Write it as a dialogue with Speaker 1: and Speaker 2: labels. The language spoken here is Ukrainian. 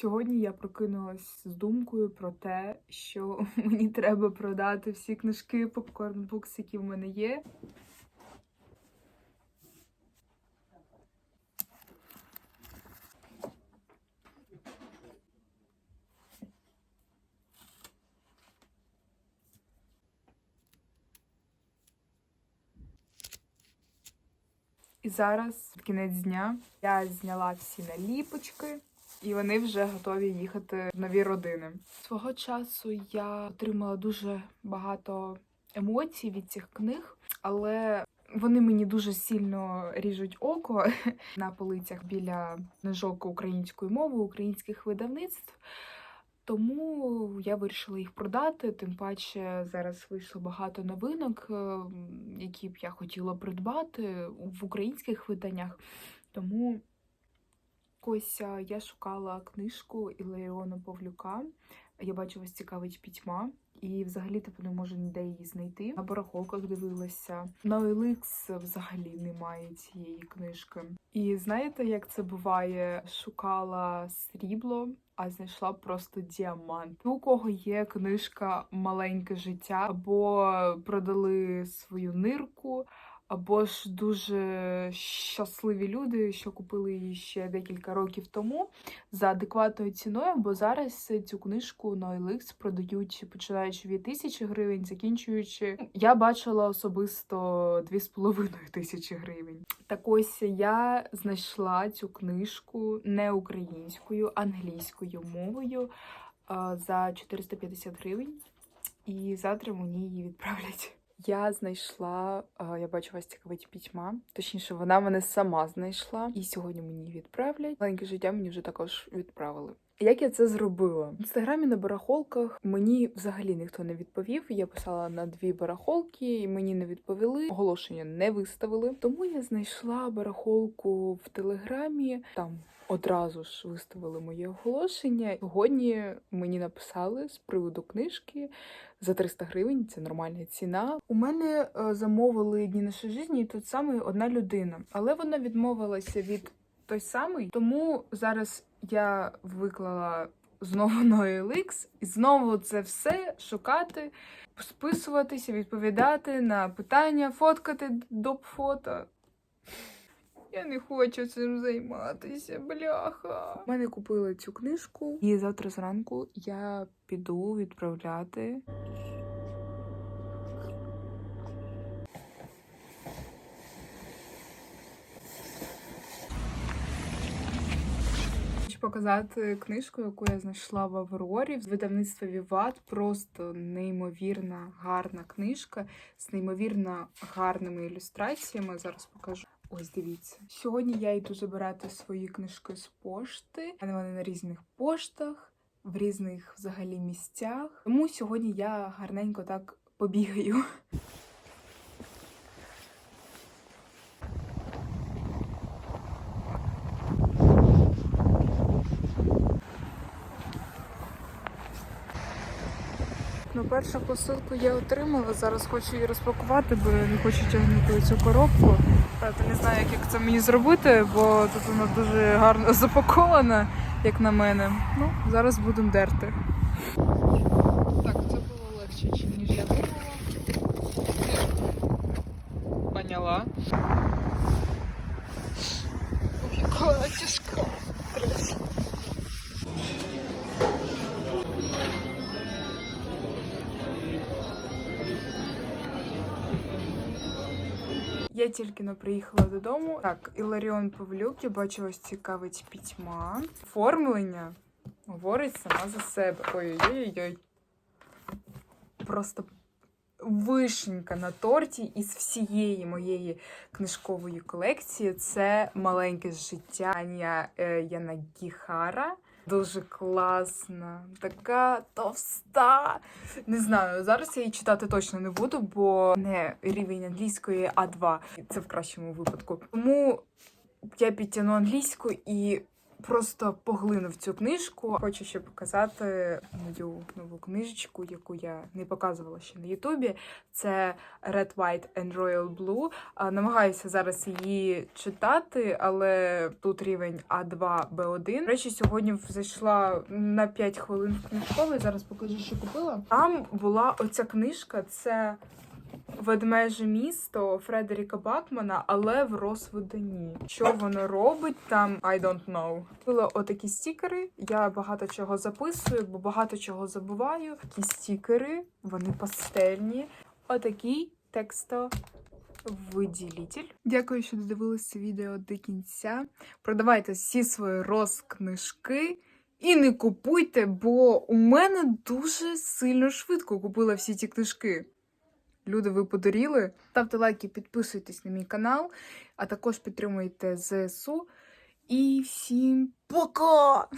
Speaker 1: Сьогодні я прокинулась з думкою про те, що мені треба продати всі книжки попкорн букс, які в мене є. І зараз, в кінець дня, я зняла всі наліпочки, і вони вже готові їхати в нові родини. Свого часу я отримала дуже багато емоцій від цих книг, але вони мені дуже сильно ріжуть око на полицях біля книжок українською мовою, українських видавництв. Тому я вирішила їх продати. Тим паче зараз вийшло багато новинок, е, які б я хотіла придбати в українських виданнях. Тому ось е, я шукала книжку Іларіона Павлюка. Я бачу, вас цікавить пітьма. І взагалі типу не можу ніде її знайти. На барахолках дивилася. На OLX взагалі немає цієї книжки. І знаєте, як це буває? Шукала срібло, а знайшла просто діамант. У кого є книжка Маленьке життя, або продали свою нирку, або ж дуже щасливі люди, що купили її ще декілька років тому за адекватною ціною, бо зараз цю книжку на OLX продають починаючи від тисячі гривень, закінчуючи. Я бачила особисто 2,5 тисячі гривень. Так ось я знайшла цю книжку не українською, англійською мовою за 450 гривень. І завтра мені її відправлять. Я знайшла, я бачу вас цікавить пітьма. Точніше, вона мене сама знайшла. І сьогодні мені відправлять. Маленьке життя мені вже також відправили. Як я це зробила? В інстаграмі на барахолках мені взагалі ніхто не відповів. Я писала на дві барахолки, і мені не відповіли. Оголошення не виставили. Тому я знайшла барахолку в телеграмі. Там одразу ж виставили моє оголошення. Сьогодні мені написали з приводу книжки за 300 гривень. Це нормальна ціна. У мене е, замовили дні нашої житті і тут саме одна людина, але вона відмовилася від той самий. Тому зараз я виклала знову на і знову це все шукати, списуватися, відповідати на питання, фоткати доп фото. Я не хочу цим займатися, бляха. У мене купили цю книжку, і завтра зранку я піду відправляти. Показати книжку, яку я знайшла в Аврорі з видавництва Віват. Просто неймовірна гарна книжка з неймовірно гарними ілюстраціями. Зараз покажу. Ось дивіться. Сьогодні я йду забирати свої книжки з пошти. Вони на різних поштах, в різних взагалі місцях. Тому сьогодні я гарненько так побігаю. Першу посилку я отримала. Зараз хочу її розпакувати, бо не хочу тягнути цю коробку. Правда, не знаю, як це мені зробити, бо тут вона дуже гарно запакована, як на мене. Ну, зараз будемо дерти. Так, це було легше, ніж я думала. Поняла. Я тільки но приїхала додому. Так, Іларіон Павлюк, я бачу, вас цікавить пітьма. Оформлення говорить сама за себе. Ой-ой-ой. Просто вишенька на торті із всієї моєї книжкової колекції. Це маленьке життя е, Янагіхара. Дуже класна, така товста. Не знаю, зараз я її читати точно не буду, бо не рівень англійської А2. Це в кращому випадку. Тому я підтягну англійську і просто поглинув цю книжку. Хочу ще показати мою нову книжечку, яку я не показувала ще на Ютубі. Це Red, White and Royal Blue. Намагаюся зараз її читати, але тут рівень А2, Б1. До речі, сьогодні зайшла на 5 хвилин в книжковий. Зараз покажу, що купила. Там була оця книжка. Це Ведмеже місто Фредеріка Батмана, але в розвиданні. Що воно робить там? I don't know. Купила отакі стікери. Я багато чого записую, бо багато чого забуваю. Такі стікери, вони пастельні. Отакий текстовиділитель. Дякую, що додивилися відео до кінця. Продавайте всі свої розкнижки. І не купуйте, бо у мене дуже сильно швидко купила всі ці книжки. Люди, ви подаріли. Ставте лайки, підписуйтесь на мій канал, а також підтримуйте ЗСУ. І всім пока!